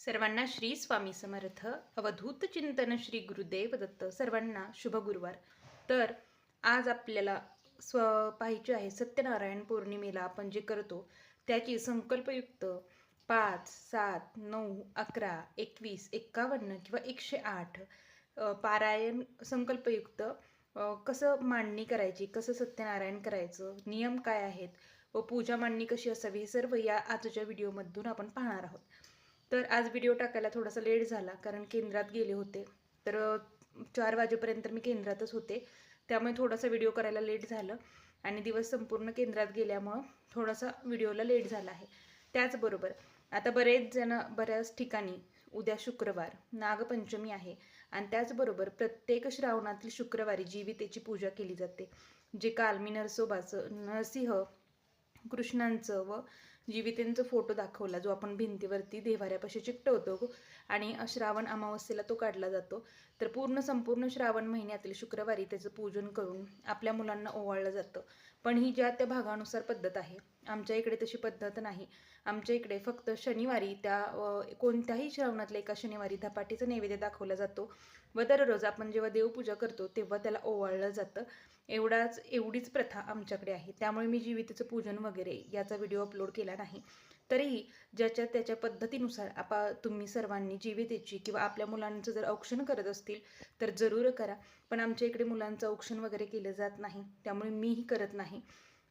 सर्वांना श्री स्वामी समर्थ. अवधूत चिंतन श्री गुरुदेव दत्त सर्वांना शुभ गुरुवार. तर आज आपल्याला स्व पाहिजे आहे सत्यनारायण पौर्णिमेला आपण जे करतो त्याची संकल्पयुक्त पाच सात नऊ अकरा एकवीस एक्कावन्न किंवा एकशे आठ पारायण संकल्पयुक्त कसं मांडणी करायची कसं सत्यनारायण करायचं नियम काय आहेत व पूजा मांडणी कशी असावी हे सर्व या आजच्या व्हिडिओमधून आपण पाहणार आहोत. तर आज व्हिडिओ टाकायला थोडासा लेट झाला कारण केंद्रात गेले होते. तर चार वाजेपर्यंत मी केंद्रातच होते. त्यामुळे थोडासा व्हिडिओ करायला लेट झालं आणि दिवस संपूर्ण केंद्रात गेल्यामुळं थोडासा व्हिडिओला लेट झाला आहे. त्याचबरोबर आता बरेच जण बऱ्याच ठिकाणी उद्या शुक्रवार नागपंचमी आहे आणि त्याचबरोबर प्रत्येक श्रावणातील शुक्रवारी जीवितेची पूजा केली जाते. जे काल मी नरसोबाचं नरसिंह कृष्णांचं व जीवितेंचा फोटो दाखवला जो आपण भिंतीवरती देवाऱ्यापाशी चिकटवतो. आणि श्रावण अमावस्येला तो काढला जातो. तर पूर्ण संपूर्ण श्रावण महिन्यातील शुक्रवारी त्याचं पूजन करून आपल्या मुलांना ओवाळलं जातं. पण ही ज्या त्या भागानुसार पद्धत आहे. आमच्या इकडे तशी पद्धत नाही. आमच्या इकडे फक्त शनिवारी त्या कोणत्याही श्रावणातल्या एका शनिवारी धपाटीचा नैवेद्य दाखवला जातो. व दररोज आपण जेव्हा देवपूजा करतो तेव्हा त्याला ओवाळलं जातं. एवढाच एवढीच प्रथा आमच्याकडे आहे. त्यामुळे मी जीवितेचं पूजन वगैरे याचा व्हिडिओ अपलोड केला नाही. तरीही ज्याच्या त्याच्या पद्धतीनुसार आपा तुम्ही सर्वांनी जीवितेची किंवा आपल्या मुलांचं जर औक्षण करत असतील तर जरूर करा. पण आमच्या इकडे मुलांचं औक्षण वगैरे केलं जात नाही. त्यामुळे मीही करत नाही.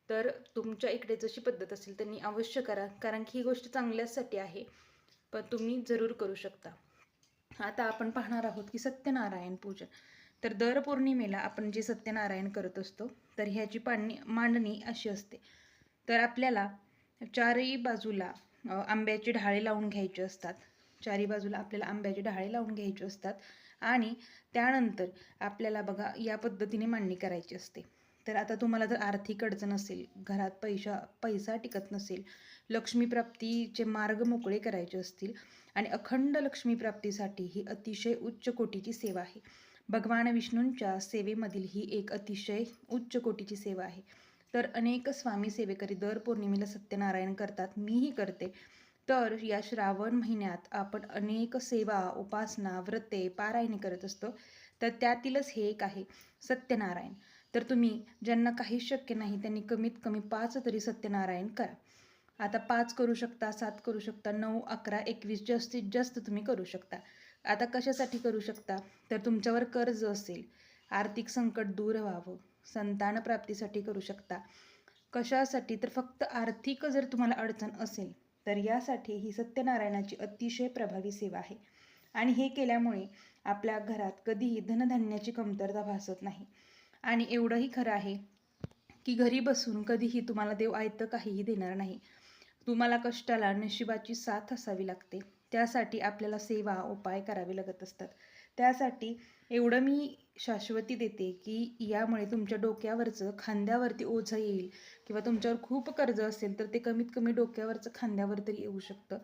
तर तुमच्या इकडे जशी पद्धत असेल त्यांनी अवश्य करा. कारण की ही गोष्ट चांगल्यासाठी आहे. पण तुम्ही जरूर करू शकता. आता आपण पाहणार आहोत की सत्यनारायण पूजन. तर दर पौर्णिमेला आपण जे सत्यनारायण करत असतो तर ह्याची पाणी मांडणी अशी असते. तर आपल्याला चारही बाजूला आंब्याचे आंब्याची ढाळे लावून घ्यायचे असतात. चारी बाजूला आपल्याला आंब्याची ढाळे लावून घ्यायची असतात. आणि त्यानंतर आपल्याला बघा या पद्धतीने मांडणी करायची असते. तर आता तुम्हाला जर आर्थिक अडचण असेल घरात पैसा पैसा टिकत नसेल लक्ष्मीप्राप्तीचे मार्ग मोकळे करायचे असतील आणि अखंड लक्ष्मीप्राप्तीसाठी ही अतिशय उच्च कोटीची सेवा आहे. भगवान विष्णूंच्या सेवेमधील ही एक अतिशय उच्च कोटीची सेवा आहे. तर अनेक स्वामी सेवेकरी दर पौर्णिमेला सत्यनारायण करतात मीही करते. तर या श्रावण महिन्यात आपण अनेक सेवा उपासना व्रते पारायणे करत असतो. तर त्यातीलच हे एक आहे सत्यनारायण. तर तुम्ही ज्यांना काही शक्य नाही त्यांनी कमीत कमी पाच तरी सत्यनारायण करा. आता पाच करू शकता सात करू शकता नऊ अकरा एकवीस जास्तीत जास्त तुम्ही करू शकता. आता कशासाठी करू शकता? तर तुमच्यावर कर्ज असेल. आर्थिक संकट दूर व्हावं. संतान प्राप्तीसाठी करू शकता. कशासाठी? तर फक्त आर्थिक जर तुम्हाला अडचण असेल तर यासाठी ही सत्यनारायणाची अतिशय प्रभावी सेवा आहे. आणि हे केल्यामुळे आपल्या घरात कधीही धनधान्याची कमतरता भासत नाही. आणि एवढंही खरं आहे की घरी बसून कधीही तुम्हाला देव आयतं काहीही देणार नाही. तुम्हाला कष्टाला नशिबाची साथ असावी लागते. त्यासाठी आपल्याला सेवा उपाय करावे लागत असतात. त्यासाठी एवढं मी शाश्वती देते की यामुळे तुमच्या डोक्यावरचं खांद्यावरती ओझं येईल किंवा तुमच्यावर खूप कर्ज असेल तर ते कमीत कमी डोक्यावरचं खांद्यावर तरी येऊ शकतं.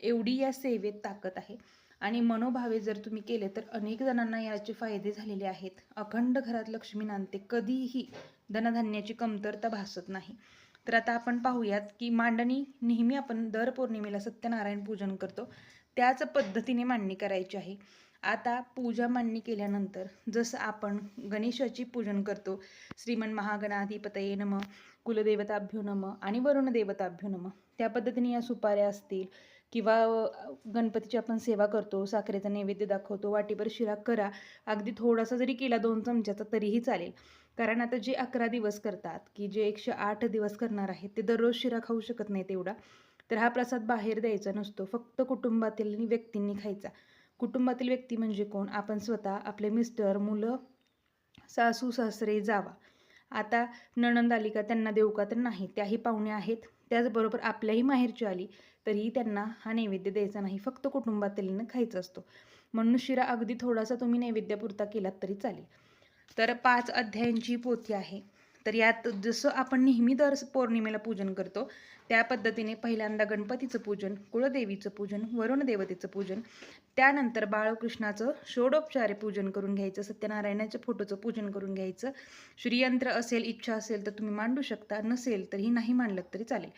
एवढी या सेवेत ताकद आहे. आणि मनोभावे जर तुम्ही केले तर अनेक जणांना याचे फायदे झालेले आहेत. अखंड घरात लक्ष्मी नांदते. कधीही धनधान्याची कमतरता भासत नाही. तर आता आपण पाहूयात की मांडणी नेहमी आपण दर पौर्णिमेला सत्यनारायण पूजन करतो. त्याच पद्धतीने मांडणी करायची आहे. आता पूजा मांडणी केल्यानंतर जसं आपण गणेशाची पूजन करतो श्रीमन महागणाधिपतये नम कुलदेवताभ्यो नम आणि वरुण देवताभ्यो नम त्या पद्धतीने या सुपाऱ्या असतील किंवा गणपतीची आपण सेवा करतो साखरेचा नैवेद्य दाखवतो वाटीभर शिरा करा अगदी थोडासा जरी केला दोन चमच्याचा तरीही चालेल. कारण आता जे अकरा दिवस करतात की जे एकशे आठ दिवस करणार आहेत ते दररोज शिरा खाऊ शकत नाहीत एवढा तर हा प्रसाद बाहेर द्यायचा नसतो. फक्त कुटुंबातील व्यक्तींनी खायचा. कुटुंबातील व्यक्ती म्हणजे कोण? आपण स्वतः आपले मिस्टर मुलं सासू सासरे जावा. आता नणंद आली का त्यांना देऊ का तर नाही. त्याही पाहुणे आहेत. त्याचबरोबर आपल्याही माहेरची आली तरीही त्यांना हा नैवेद्य द्यायचा नाही. फक्त कुटुंबातीलनं खायचा असतो. म्हणून शिरा अगदी थोडासा तुम्ही नैवेद्यापुरता केलात तरी चालेल. तर पाच अध्यायांची पोथी आहे. तर यात जसं आपण नेहमी दर पौर्णिमेला पूजन करतो त्या पद्धतीने पहिल्यांदा गणपतीचं पूजन कुळदेवीचं पूजन वरुण देवतेचं पूजन त्यानंतर बाळकृष्णाचं षोडोपचारे पूजन करून घ्यायचं सत्यनारायणाच्या फोटोचं पूजन करून घ्यायचं. श्रीयंत्र असेल इच्छा असेल तर तुम्ही मांडू शकता नसेल तरीही नाही मांडलं तरी चालेल.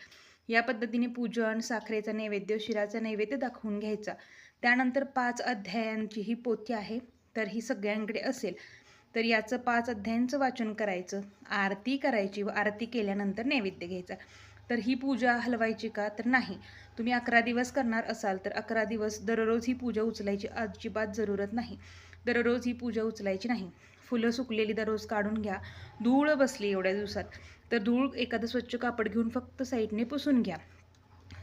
या पद्धतीने पूजन साखरेचा नैवेद्य शिराचा नैवेद्य दाखवून घ्यायचा. त्यानंतर पाच अध्यायांची ही पोथी आहे तर ही सगळ्यांकडे असेल. तर याचं पाच अध्यायांचं वाचन करायचं आरती करायची व आरती केल्यानंतर नैवेद्य घ्यायचा. तर ही पूजा हलवायची का? तर नाही. तुम्ही अकरा दिवस करणार असाल तर अकरा दिवस दररोज ही पूजा उचलायची अजिबात जरूरत नाही. दररोज ही पूजा उचलायची नाही. फुलं सुकलेली दररोज काढून घ्या. धूळ बसली एवढ्या दिवसात. तर धूळ एखादं स्वच्छ कापड घेऊन फक्त साईडने पुसून घ्या.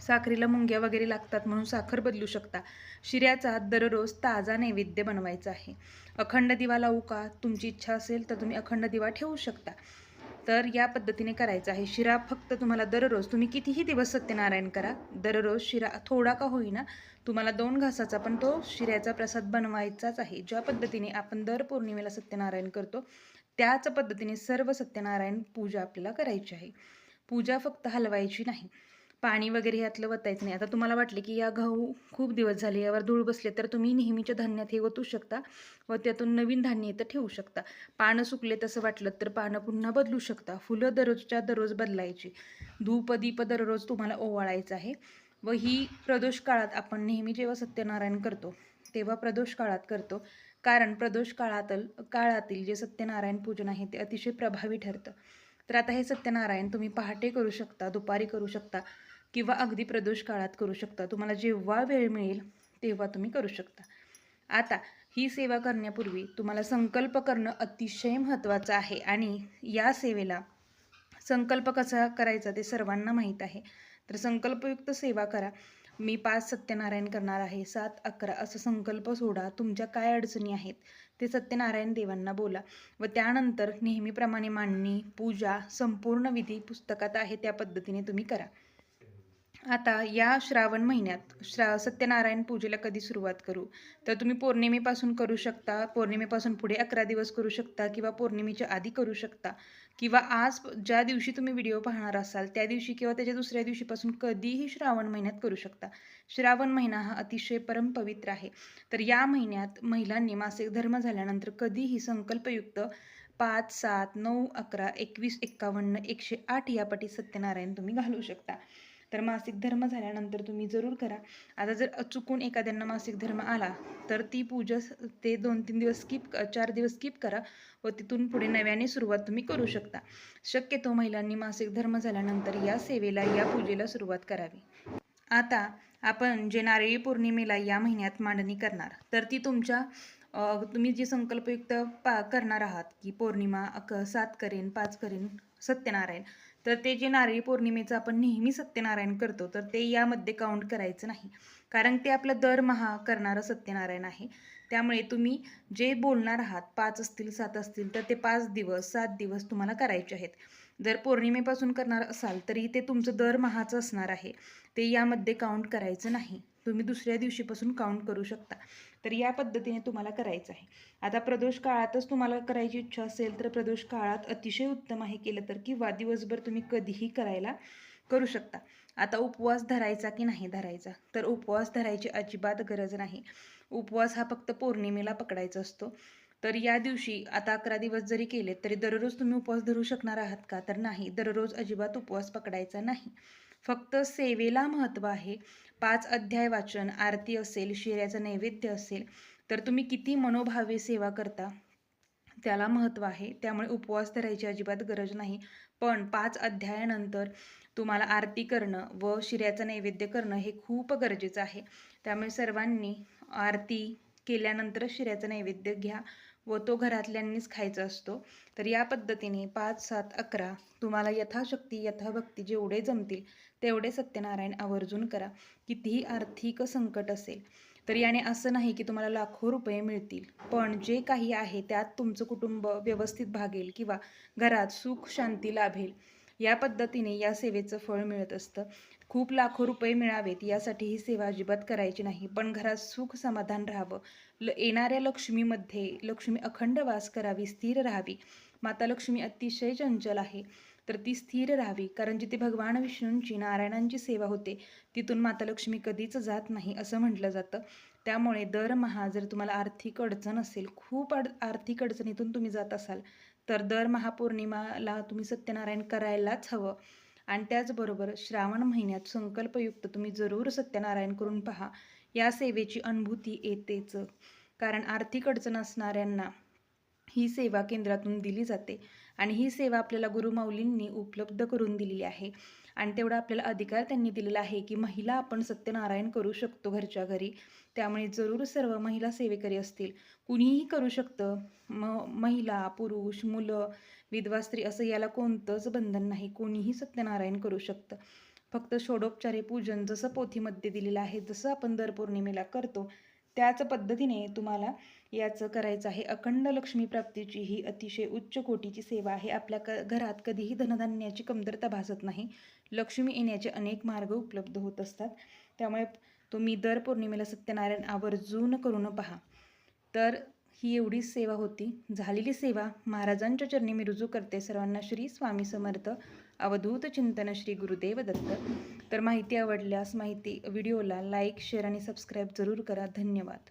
साखरेला मुंग्या वगैरे लागतात म्हणून साखर बदलू शकता. शिऱ्याचा दररोज ताजा नैवेद्य बनवायचा आहे. अखंड दिवा लावू का? तुमची इच्छा असेल तर तुम्ही अखंड दिवा ठेवू शकता. तर या पद्धतीने करायचं आहे. शिरा फक्त तुम्हाला दररोज तुम्ही कितीही दिवस सत्यनारायण करा. दररोज शिरा थोडा का होईना तुम्हाला दोन घासाचा पण तो शिऱ्याचा प्रसाद बनवायचाच आहे. ज्या पद्धतीने आपण दर पौर्णिमेला सत्यनारायण करतो त्याच पद्धतीने सर्व सत्यनारायण पूजा आपल्याला करायची आहे. पूजा फक्त हलवायची नाही. पाणी वगैरे यातलं वतायचं नाही. आता तुम्हाला वाटले की या गहू खूप दिवस झाले यावर धूळ बसले तर तुम्ही नेहमीच्या धान्यात हे वतू शकता व त्यातून नवीन धान्य इथं ठेवू शकता. पानं सुकले तसं वाटलं तर पानं पुन्हा बदलू शकता. फुलं दररोजच्या दररोज बदलायची. धूप दीप दररोज तुम्हाला ओवाळायचं आहे व ही प्रदोष काळात आपण नेहमी जेव्हा सत्यनारायण करतो तेव्हा प्रदोष काळात करतो. कारण प्रदोष काळातल काळातील जे सत्यनारायण पूजन आहे ते अतिशय प्रभावी ठरतं. तर आता हे सत्यनारायण तुम्ही पहाटे करू शकता दुपारी करू शकता. किंवा अगदी प्रदोष काळात करू शकता. तुम्हाला जेव्हा वेळ मिळेल तेव्हा तुम्ही करू शकता. आता ही सेवा करण्यापूर्वी तुम्हाला संकल्प करणं अतिशय महत्त्वाचं आहे आणि या सेवेला संकल्प कसा करायचा ते सर्वांना माहीत आहे. तर संकल्पयुक्त सेवा करा. मी पाच सत्यनारायण करणार आहे. सात अकरा असं संकल्प सोडा. तुमच्या काय अडचणी आहेत ते सत्यनारायण देवांना बोला. व त्यानंतर नेहमीप्रमाणे मांडणी पूजा संपूर्ण विधी पुस्तकात आहे त्या पद्धतीने तुम्ही करा. आता या श्रावण महिन्यात श्रा सत्यनारायण पूजेला कधी सुरुवात करू? तर तुम्ही पौर्णिमेपासून करू शकता पौर्णिमेपासून पुढे अकरा दिवस करू शकता किंवा पौर्णिमेच्या आधी करू शकता. किंवा आज ज्या दिवशी तुम्ही व्हिडिओ पाहणार असाल त्या दिवशी किंवा त्याच्या दुसऱ्या दिवशीपासून कधीही श्रावण महिन्यात करू शकता. श्रावण महिना हा अतिशय परमपवित्र आहे. तर या महिन्यात महिलांनी मासिक धर्म झाल्यानंतर कधीही संकल्पयुक्त पाच सात नऊ अकरा एकवीस एक्कावन्न एकशे आठ यापटी सत्यनारायण तुम्ही घालू शकता. तर मासिक धर्म झाल्यानंतर तुम्ही जरूर करा. आता जर चुकून एखाद्यांना मासिक धर्म आला तर ती पूजा ते दोन तीन दिवस स्किप चार दिवस स्किप करा व तिथून पुढे नव्याने सुरुवात तुम्ही करू शकता. शक्यतो महिलांनी मासिक धर्म झाल्यानंतर या सेवेला या पूजेला सुरुवात करावी. आता आपण जे नारळी पौर्णिमेला या महिन्यात मांडणी करणार तर ती तुमच्या तुम्ही जी संकल्पयुक्त पा करणार आहात की पौर्णिमा अक सात करेन पाच करेन सत्यनारायण तर ते जे नारळी पौर्णिमेचं आपण नेहमी सत्यनारायण करतो तर ते यामध्ये काउंट करायचं नाही. कारण ते आपलं दरमहा करणारं सत्यनारायण आहे. त्यामुळे तुम्ही जे बोलणार आहात पाच असतील सात असतील तर ते पाच दिवस सात दिवस तुम्हाला करायचे आहेत. जर पौर्णिमेपासून करणार असाल तरी ते तुमचं दरमहाचं असणार आहे. ते यामध्ये काउंट करायचं नाही. तुम्ही दुसऱ्या दिवशीपासून काउंट करू शकता. तर या पद्धतीने तुम्हाला करायचं आहे. आता प्रदोष काळातच तुम्हाला करायची इच्छा असेल तर प्रदोष काळात अतिशय उत्तम आहे केलं तर किंवा दिवसभर तुम्ही कधीही करायला करू शकता. आता उपवास धरायचा की नाही धरायचा? तर उपवास धरायची अजिबात गरज नाही. उपवास हा फक्त पौर्णिमेला पकडायचा असतो. तर या दिवशी आता अकरा दिवस जरी केले तरी दररोज तुम्ही उपवास धरू शकणार आहात का? तर नाही दररोज अजिबात उपवास पकडायचा नाही. फक्त सेवेला महत्त्व आहे. पाच अध्याय वाचन आरती असेल शिऱ्याचं नैवेद्य असेल तर तुम्ही किती मनोभावे सेवा करता त्याला महत्त्व आहे. त्यामुळे उपवास धरायची अजिबात गरज नाही. पण पाच अध्यायानंतर तुम्हाला आरती करणं व शिऱ्याचं नैवेद्य करणं हे खूप गरजेचं आहे. त्यामुळे सर्वांनी आरती केल्यानंतर शिऱ्याचं नैवेद्य घ्या. व तो घरातल्यांनीच खायचा असतो. तर या पद्धतीने पाच सात अकरा तुम्हाला यथाशक्ती यथाभक्ती जेवढे जमतील तेवढे सत्यनारायण आवर्जून करा. कितीही आर्थिक संकट असेल तर याने असं नाही की तुम्हाला लाखो रुपये मिळतील. पण जे काही आहे त्यात तुमचं कुटुंब व्यवस्थित भागेल किंवा घरात सुख शांती लाभेल. या पद्धतीने या सेवेचं फळ मिळत असतं. खूप लाखो रुपये मिळावेत यासाठी ही सेवा अजिबात करायची नाही. पण घरात सुख समाधान राहावं. ल येणाऱ्या लक्ष्मीमध्ये लक्ष्मी अखंड वास करावी स्थिर राहावी. माता लक्ष्मी अतिशय चंचल आहे. तर ती स्थिर राहावी. कारण जिथे भगवान विष्णूंची नारायणांची सेवा होते तिथून माता लक्ष्मी कधीच जात नाही असं म्हटलं जातं. त्यामुळे दरमहा जर तुम्हाला आर्थिक अडचण असेल खूप अड आर्थिक अडचणीतून तुम्ही जात असाल तर दर महापौर्णिमाला तुम्ही सत्यनारायण करायलाच हवं. आणि त्याचबरोबर श्रावण महिन्यात संकल्पयुक्त तुम्ही जरूर सत्यनारायण करून पहा. या सेवेची अनुभूती येतेच. कारण आर्थिक अडचण असणाऱ्यांना ही सेवा केंद्रातून दिली जाते. आणि ही सेवा आपल्याला गुरुमाऊलींनी उपलब्ध करून दिलेली आहे. आणि तेवढा आपल्याला अधिकार त्यांनी दिलेला आहे की महिला आपण सत्यनारायण करू शकतो घरच्या घरी. त्यामुळे जरूर सर्व महिला सेवेकरी असतील. कुणीही करू शकतं. म महिला पुरुष मुलं विधवा स्त्री असं याला कोणतंच बंधन नाही. कोणीही सत्यनारायण करू शकतं. फक्त षोडोपचारे पूजन जसं पोथीमध्ये दिलेलं आहे जसं आपण दर पौर्णिमेला करतो त्याच पद्धतीने तुम्हाला याचं करायचं आहे. अखंड लक्ष्मी प्राप्तीची ही अतिशय उच्च कोटीची सेवा आहे. आपल्या क घरात कधीही धनधान्याची कमतरता भासत नाही. लक्ष्मी येण्याचे अनेक मार्ग उपलब्ध होत असतात. त्यामुळे तुम्ही दर पौर्णिमेला सत्यनारायण आवर्जून करून पहा. तर ही एवढी सेवा होती. झालेली सेवा महाराजांच्या चरणी मी रुजू करते. सर्वांना श्री स्वामी समर्थ. अवधूत चिंतन श्री गुरुदेव दत्त. तर माहिती आवडल्यास माहिती व्हिडिओला लाईक शेअर आणि सबस्क्राईब जरूर करा. धन्यवाद.